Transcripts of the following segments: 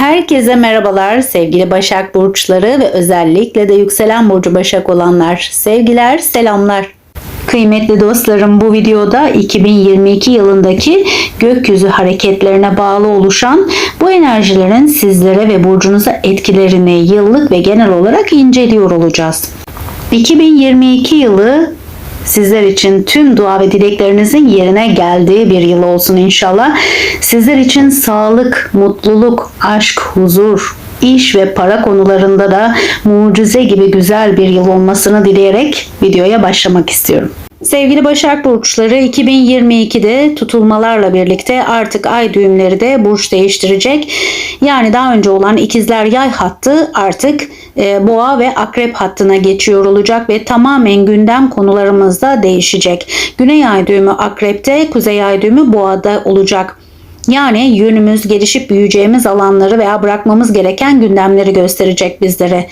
Herkese merhabalar sevgili Başak Burçları ve özellikle de yükselen burcu Başak olanlar. Sevgiler, selamlar. Kıymetli dostlarım bu videoda 2022 yılındaki gökyüzü hareketlerine bağlı oluşan bu enerjilerin sizlere ve burcunuza etkilerini yıllık ve genel olarak inceliyor olacağız. 2022 yılı Sizler için tüm dua ve dileklerinizin yerine geldiği bir yıl olsun inşallah. Sizler için sağlık, mutluluk, aşk, huzur, iş ve para konularında da mucize gibi güzel bir yıl olmasını dileyerek videoya başlamak istiyorum. Sevgili Başak Burçları 2022'de tutulmalarla birlikte artık ay düğümleri de burç değiştirecek. Yani daha önce olan ikizler yay hattı artık e, boğa ve akrep hattına geçiyor olacak ve tamamen gündem konularımız da değişecek. Güney ay düğümü akrepte, kuzey ay düğümü boğada olacak. Yani yönümüz, gelişip büyüyeceğimiz alanları veya bırakmamız gereken gündemleri gösterecek bizlere.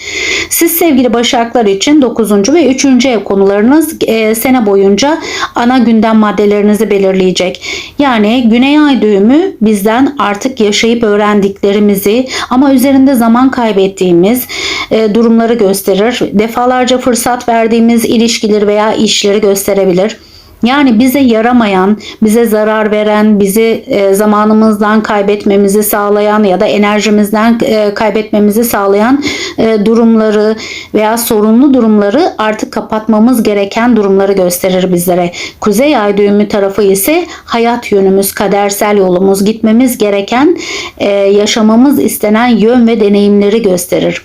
Siz sevgili Başaklar için 9. ve 3. ev konularınız e, sene boyunca ana gündem maddelerinizi belirleyecek. Yani Güney Ay düğümü bizden artık yaşayıp öğrendiklerimizi ama üzerinde zaman kaybettiğimiz e, durumları gösterir. Defalarca fırsat verdiğimiz ilişkileri veya işleri gösterebilir. Yani bize yaramayan, bize zarar veren, bizi e, zamanımızdan kaybetmemizi sağlayan ya da enerjimizden e, kaybetmemizi sağlayan e, durumları veya sorunlu durumları artık kapatmamız gereken durumları gösterir bizlere. Kuzey ay düğümü tarafı ise hayat yönümüz, kadersel yolumuz, gitmemiz gereken, yaşamamız istenen yön ve deneyimleri gösterir.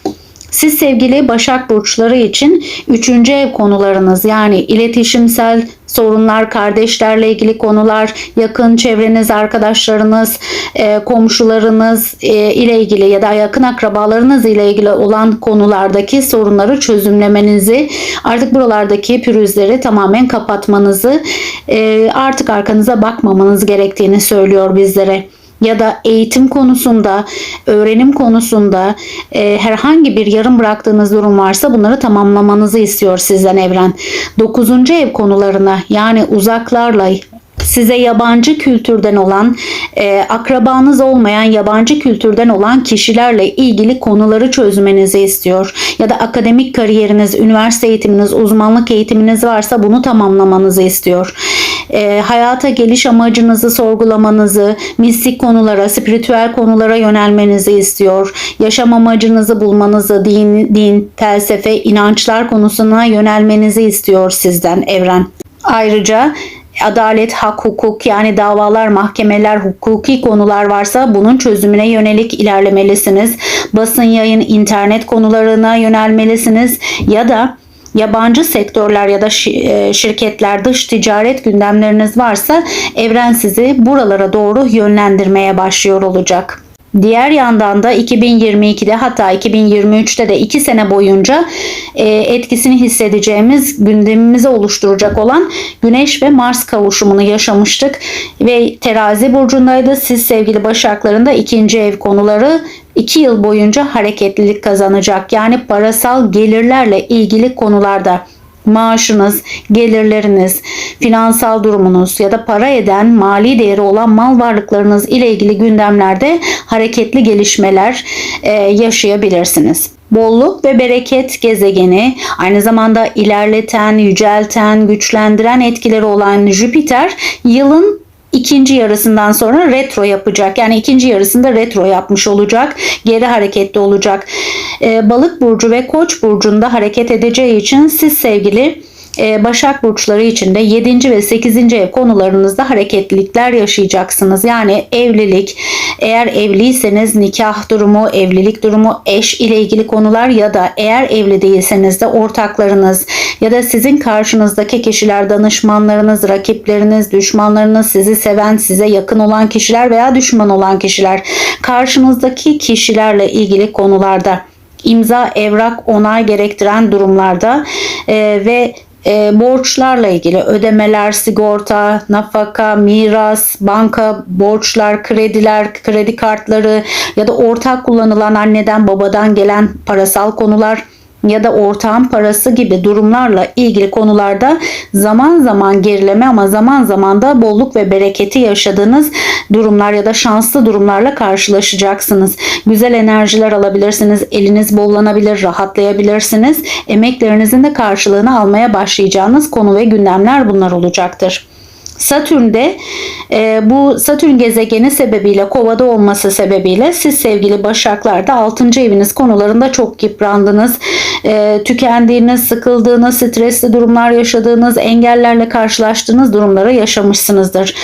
Siz sevgili Başak Burçları için 3. ev konularınız yani iletişimsel sorunlar, kardeşlerle ilgili konular, yakın çevreniz, arkadaşlarınız, e, komşularınız e, ile ilgili ya da yakın akrabalarınız ile ilgili olan konulardaki sorunları çözümlemenizi, artık buralardaki pürüzleri tamamen kapatmanızı, e, artık arkanıza bakmamanız gerektiğini söylüyor bizlere ya da eğitim konusunda, öğrenim konusunda e, herhangi bir yarım bıraktığınız durum varsa bunları tamamlamanızı istiyor sizden evren. Dokuzuncu ev konularına yani uzaklarla size yabancı kültürden olan, e, akrabanız olmayan yabancı kültürden olan kişilerle ilgili konuları çözmenizi istiyor. Ya da akademik kariyeriniz, üniversite eğitiminiz, uzmanlık eğitiminiz varsa bunu tamamlamanızı istiyor. E, hayata geliş amacınızı sorgulamanızı, mistik konulara, spiritüel konulara yönelmenizi istiyor. Yaşam amacınızı bulmanızı, din, din, felsefe, inançlar konusuna yönelmenizi istiyor sizden evren. Ayrıca adalet, hak, hukuk yani davalar, mahkemeler, hukuki konular varsa bunun çözümüne yönelik ilerlemelisiniz. Basın yayın, internet konularına yönelmelisiniz ya da yabancı sektörler ya da e, şirketler dış ticaret gündemleriniz varsa evren sizi buralara doğru yönlendirmeye başlıyor olacak. Diğer yandan da 2022'de hatta 2023'te de 2 sene boyunca e, etkisini hissedeceğimiz gündemimizi oluşturacak olan Güneş ve Mars kavuşumunu yaşamıştık. Ve terazi burcundaydı. Siz sevgili başaklarında ikinci ev konuları 2 yıl boyunca hareketlilik kazanacak. Yani parasal gelirlerle ilgili konularda maaşınız, gelirleriniz, finansal durumunuz ya da para eden mali değeri olan mal varlıklarınız ile ilgili gündemlerde hareketli gelişmeler e, yaşayabilirsiniz. Bolluk ve bereket gezegeni, aynı zamanda ilerleten, yücelten, güçlendiren etkileri olan Jüpiter yılın ikinci yarısından sonra retro yapacak. Yani ikinci yarısında retro yapmış olacak. Geri hareketli olacak. Ee, balık burcu ve koç burcunda hareket edeceği için siz sevgili Başak burçları için de 7. ve 8. ev konularınızda hareketlilikler yaşayacaksınız. Yani evlilik, eğer evliyseniz nikah durumu, evlilik durumu, eş ile ilgili konular ya da eğer evli değilseniz de ortaklarınız ya da sizin karşınızdaki kişiler, danışmanlarınız, rakipleriniz, düşmanlarınız, sizi seven, size yakın olan kişiler veya düşman olan kişiler, karşınızdaki kişilerle ilgili konularda imza, evrak, onay gerektiren durumlarda e, ve e, borçlarla ilgili ödemeler, sigorta, nafaka, miras, banka borçlar, krediler, kredi kartları ya da ortak kullanılan anneden babadan gelen parasal konular ya da ortağın parası gibi durumlarla ilgili konularda zaman zaman gerileme ama zaman zaman da bolluk ve bereketi yaşadığınız durumlar ya da şanslı durumlarla karşılaşacaksınız. Güzel enerjiler alabilirsiniz. Eliniz bollanabilir, rahatlayabilirsiniz. Emeklerinizin de karşılığını almaya başlayacağınız konu ve gündemler bunlar olacaktır. Satürn'de e, bu Satürn gezegeni sebebiyle kovada olması sebebiyle siz sevgili başaklarda 6. eviniz konularında çok yıprandınız. E, tükendiğiniz, sıkıldığınız, stresli durumlar yaşadığınız, engellerle karşılaştığınız durumları yaşamışsınızdır.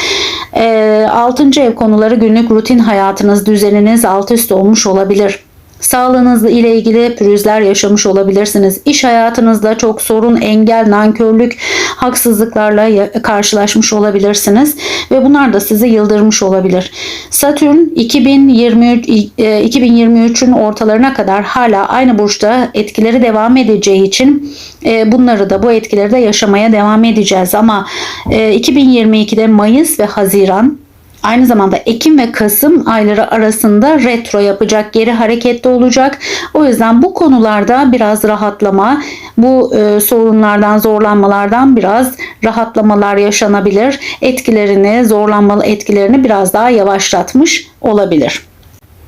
E, 6. ev konuları günlük rutin hayatınız, düzeniniz alt üst olmuş olabilir. Sağlığınızla ile ilgili pürüzler yaşamış olabilirsiniz. İş hayatınızda çok sorun, engel, nankörlük, haksızlıklarla karşılaşmış olabilirsiniz ve bunlar da sizi yıldırmış olabilir. Satürn 2023 2023'ün e, ortalarına kadar hala aynı burçta etkileri devam edeceği için e, bunları da bu etkileri de yaşamaya devam edeceğiz ama 2022'de e, Mayıs ve Haziran Aynı zamanda Ekim ve Kasım ayları arasında retro yapacak, geri hareketli olacak. O yüzden bu konularda biraz rahatlama, bu e, sorunlardan, zorlanmalardan biraz rahatlamalar yaşanabilir. Etkilerini, zorlanmalı etkilerini biraz daha yavaşlatmış olabilir.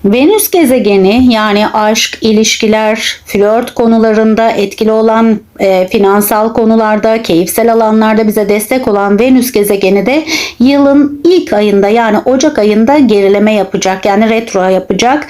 Venüs gezegeni yani aşk, ilişkiler, flört konularında etkili olan e, finansal konularda, keyifsel alanlarda bize destek olan Venüs gezegeni de yılın ilk ayında yani Ocak ayında gerileme yapacak. Yani retro yapacak.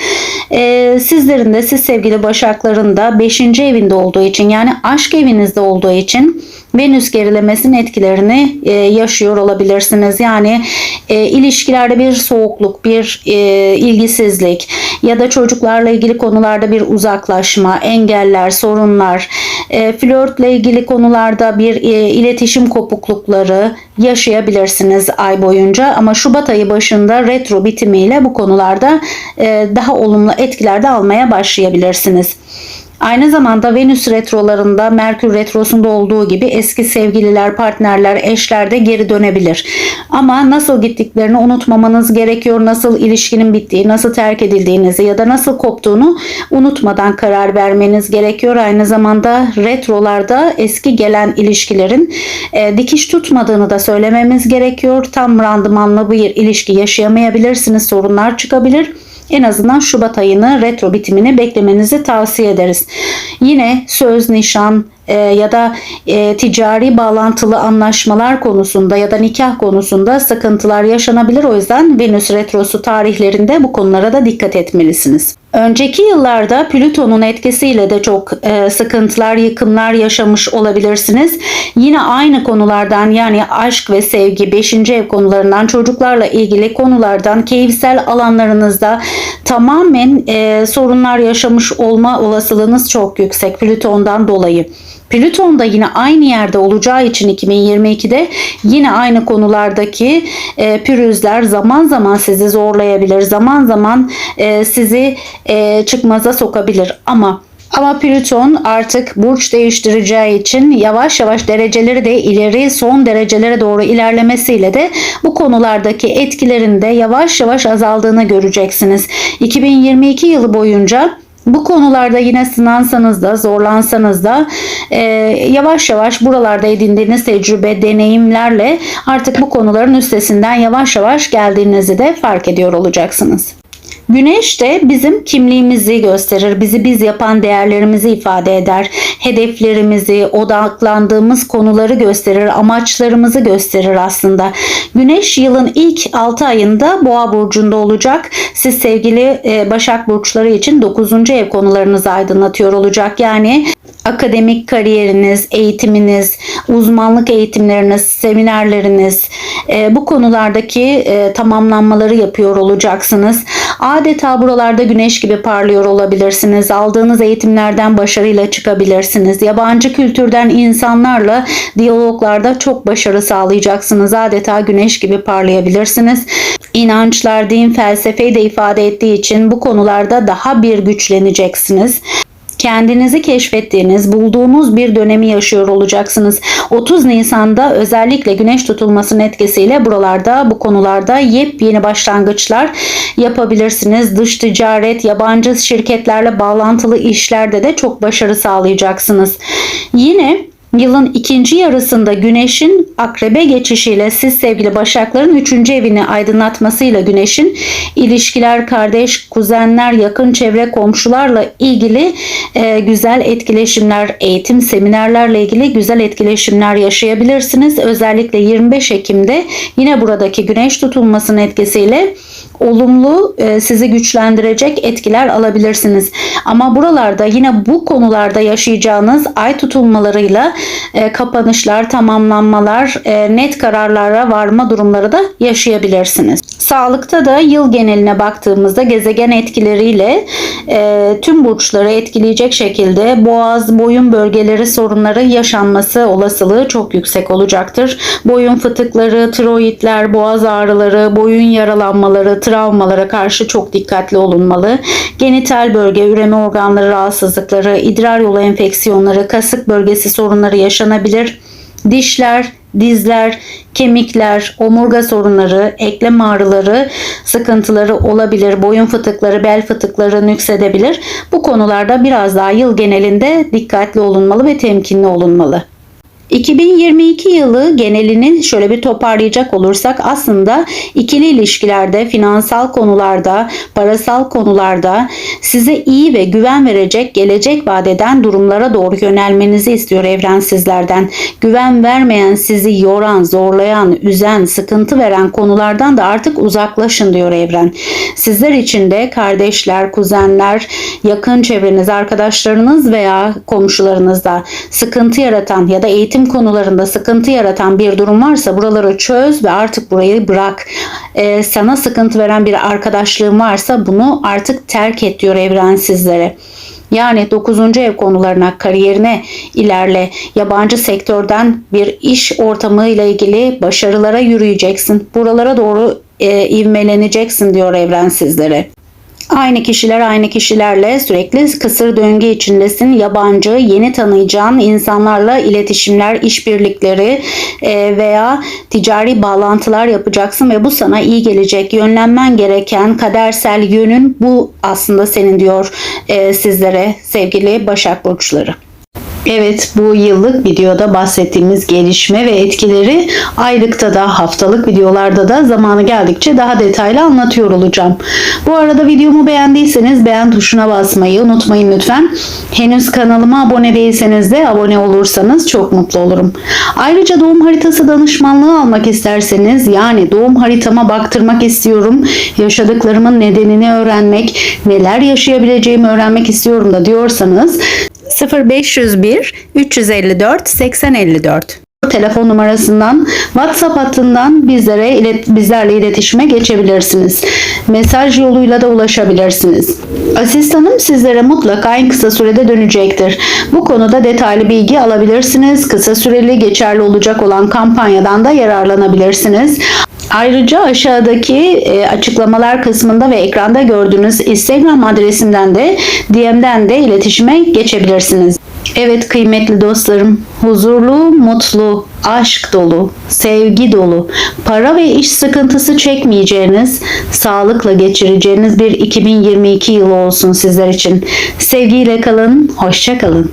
E, sizlerin de siz sevgili başakların da 5. evinde olduğu için yani aşk evinizde olduğu için Venüs gerilemesinin etkilerini e, yaşıyor olabilirsiniz. Yani e, ilişkilerde bir soğukluk, bir e, ilgisizlik ya da çocuklarla ilgili konularda bir uzaklaşma, engeller, sorunlar, e, flörtle ilgili konularda bir e, iletişim kopuklukları yaşayabilirsiniz ay boyunca. Ama Şubat ayı başında retro bitimiyle bu konularda e, daha olumlu etkiler de almaya başlayabilirsiniz. Aynı zamanda Venüs retrolarında Merkür retrosunda olduğu gibi eski sevgililer, partnerler, eşler de geri dönebilir. Ama nasıl gittiklerini unutmamanız gerekiyor. Nasıl ilişkinin bittiği, nasıl terk edildiğinizi ya da nasıl koptuğunu unutmadan karar vermeniz gerekiyor. Aynı zamanda retrolarda eski gelen ilişkilerin e, dikiş tutmadığını da söylememiz gerekiyor. Tam randımanlı bir ilişki yaşayamayabilirsiniz. Sorunlar çıkabilir en azından Şubat ayını retro bitimini beklemenizi tavsiye ederiz. Yine söz, nişan, e, ya da e, ticari bağlantılı anlaşmalar konusunda ya da nikah konusunda sıkıntılar yaşanabilir. O yüzden Venüs retrosu tarihlerinde bu konulara da dikkat etmelisiniz. Önceki yıllarda Plüton'un etkisiyle de çok e, sıkıntılar, yıkımlar yaşamış olabilirsiniz. Yine aynı konulardan yani aşk ve sevgi, 5. ev konularından, çocuklarla ilgili konulardan, keyifsel alanlarınızda tamamen e, sorunlar yaşamış olma olasılığınız çok yüksek Plüton'dan dolayı. Plüton da yine aynı yerde olacağı için 2022'de yine aynı konulardaki e, pürüzler zaman zaman sizi zorlayabilir. Zaman zaman e, sizi e, çıkmaza sokabilir. Ama ama Plüton artık burç değiştireceği için yavaş yavaş dereceleri de ileri son derecelere doğru ilerlemesiyle de bu konulardaki etkilerinde yavaş yavaş azaldığını göreceksiniz. 2022 yılı boyunca bu konularda yine sınansanız da zorlansanız da e, yavaş yavaş buralarda edindiğiniz tecrübe, deneyimlerle artık bu konuların üstesinden yavaş yavaş geldiğinizi de fark ediyor olacaksınız. Güneş de bizim kimliğimizi gösterir. Bizi biz yapan değerlerimizi ifade eder. Hedeflerimizi, odaklandığımız konuları gösterir. Amaçlarımızı gösterir aslında. Güneş yılın ilk 6 ayında Boğa burcunda olacak. Siz sevgili e, Başak burçları için 9. ev konularınızı aydınlatıyor olacak. Yani akademik kariyeriniz, eğitiminiz, uzmanlık eğitimleriniz, seminerleriniz e, bu konulardaki e, tamamlanmaları yapıyor olacaksınız. Adeta buralarda güneş gibi parlıyor olabilirsiniz. Aldığınız eğitimlerden başarıyla çıkabilirsiniz. Yabancı kültürden insanlarla diyaloglarda çok başarı sağlayacaksınız. Adeta güneş gibi parlayabilirsiniz. İnançlar, din, felsefeyi de ifade ettiği için bu konularda daha bir güçleneceksiniz kendinizi keşfettiğiniz, bulduğunuz bir dönemi yaşıyor olacaksınız. 30 Nisan'da özellikle güneş tutulmasının etkisiyle buralarda bu konularda yepyeni başlangıçlar yapabilirsiniz. Dış ticaret, yabancı şirketlerle bağlantılı işlerde de çok başarı sağlayacaksınız. Yine Yılın ikinci yarısında güneşin akrebe geçişiyle siz sevgili başakların üçüncü evini aydınlatmasıyla güneşin ilişkiler, kardeş, kuzenler, yakın çevre komşularla ilgili e, güzel etkileşimler, eğitim seminerlerle ilgili güzel etkileşimler yaşayabilirsiniz. Özellikle 25 Ekim'de yine buradaki güneş tutulmasının etkisiyle olumlu e, sizi güçlendirecek etkiler alabilirsiniz. Ama buralarda yine bu konularda yaşayacağınız ay tutulmalarıyla e, kapanışlar, tamamlanmalar, e, net kararlara varma durumları da yaşayabilirsiniz. Sağlıkta da yıl geneline baktığımızda gezegen etkileriyle tüm burçları etkileyecek şekilde boğaz, boyun bölgeleri sorunları yaşanması olasılığı çok yüksek olacaktır. Boyun fıtıkları, tiroidler, boğaz ağrıları, boyun yaralanmaları, travmalara karşı çok dikkatli olunmalı. Genital bölge, üreme organları rahatsızlıkları, idrar yolu enfeksiyonları, kasık bölgesi sorunları yaşanabilir. Dişler, dizler, kemikler, omurga sorunları, eklem ağrıları, sıkıntıları olabilir. Boyun fıtıkları, bel fıtıkları nüksedebilir. Bu konularda biraz daha yıl genelinde dikkatli olunmalı ve temkinli olunmalı. 2022 yılı genelini şöyle bir toparlayacak olursak aslında ikili ilişkilerde, finansal konularda, parasal konularda size iyi ve güven verecek, gelecek vadeden durumlara doğru yönelmenizi istiyor evren sizlerden. Güven vermeyen, sizi yoran, zorlayan, üzen, sıkıntı veren konulardan da artık uzaklaşın diyor evren. Sizler için de kardeşler, kuzenler, yakın çevreniz, arkadaşlarınız veya komşularınızda sıkıntı yaratan ya da eğitim eğitim konularında sıkıntı yaratan bir durum varsa buraları çöz ve artık burayı bırak. Ee, sana sıkıntı veren bir arkadaşlığın varsa bunu artık terk et diyor evren sizlere. Yani 9. ev konularına, kariyerine ilerle. Yabancı sektörden bir iş ortamı ile ilgili başarılara yürüyeceksin. Buralara doğru e, ivmeleneceksin diyor evren sizlere. Aynı kişiler aynı kişilerle sürekli kısır döngü içindesin. Yabancı, yeni tanıyacağın insanlarla iletişimler, işbirlikleri e, veya ticari bağlantılar yapacaksın ve bu sana iyi gelecek. Yönlenmen gereken kadersel yönün bu aslında senin diyor e, sizlere sevgili Başak Burçları. Evet bu yıllık videoda bahsettiğimiz gelişme ve etkileri aylıkta da haftalık videolarda da zamanı geldikçe daha detaylı anlatıyor olacağım. Bu arada videomu beğendiyseniz beğen tuşuna basmayı unutmayın lütfen. Henüz kanalıma abone değilseniz de abone olursanız çok mutlu olurum. Ayrıca doğum haritası danışmanlığı almak isterseniz yani doğum haritama baktırmak istiyorum. Yaşadıklarımın nedenini öğrenmek, neler yaşayabileceğimi öğrenmek istiyorum da diyorsanız 0501 354 8054 telefon numarasından WhatsApp hattından bizlere ilet, bizlerle iletişime geçebilirsiniz. Mesaj yoluyla da ulaşabilirsiniz. Asistanım sizlere mutlaka en kısa sürede dönecektir. Bu konuda detaylı bilgi alabilirsiniz. Kısa süreli geçerli olacak olan kampanyadan da yararlanabilirsiniz. Ayrıca aşağıdaki e, açıklamalar kısmında ve ekranda gördüğünüz Instagram adresimden de DM'den de iletişime geçebilirsiniz. Evet kıymetli dostlarım, huzurlu, mutlu, aşk dolu, sevgi dolu, para ve iş sıkıntısı çekmeyeceğiniz, sağlıkla geçireceğiniz bir 2022 yılı olsun sizler için. Sevgiyle kalın, hoşça kalın.